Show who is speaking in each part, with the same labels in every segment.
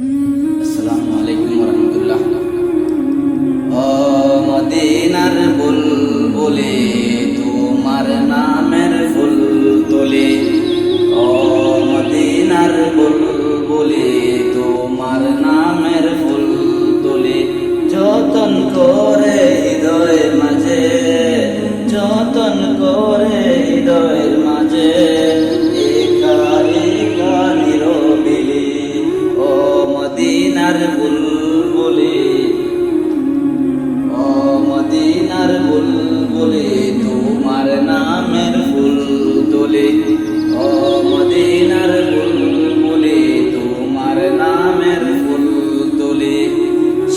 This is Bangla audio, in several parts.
Speaker 1: আসসালামু ফুল তুলি ও মদিনার বুলবুলি তোমার নামের ফুল তোলে যতন করে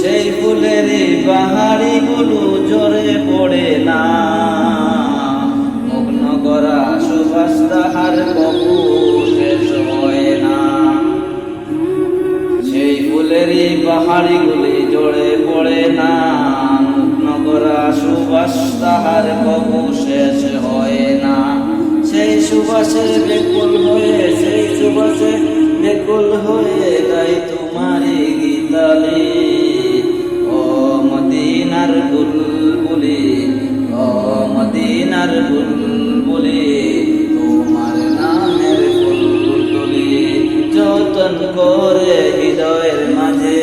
Speaker 1: সেই ফুলের বাহারি গুলো জোরে পড়ে না। মগ্ন করা সুবাস তাহার হয় না। সেই ফুলেরই পাহাড়ি গুলি জোরে পড়ে না। মুগ্ন করা সুবাস তাহার কবু শেষ হয় না। সেই সুবাসে বেকুল হয়ে, সেই সুবাসে বেকুল হয়ে তাই তোমারই সোনার বুলবুলে তোমার নামের বুলবুলি যতন করে হৃদয়ের মাঝে,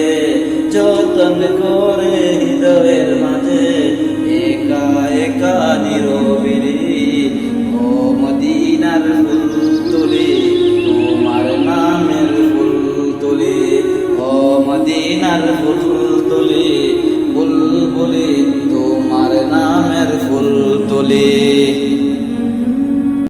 Speaker 1: যতন করে হৃদয়ের মাঝে, একা একা নিরবিরে ও মদিনার ফুল তুলে, তোমার নামের ফুল তুলে ও মদিনার ফুল তুলে, বুলবুলি তোমার নামের ফুল তোলে।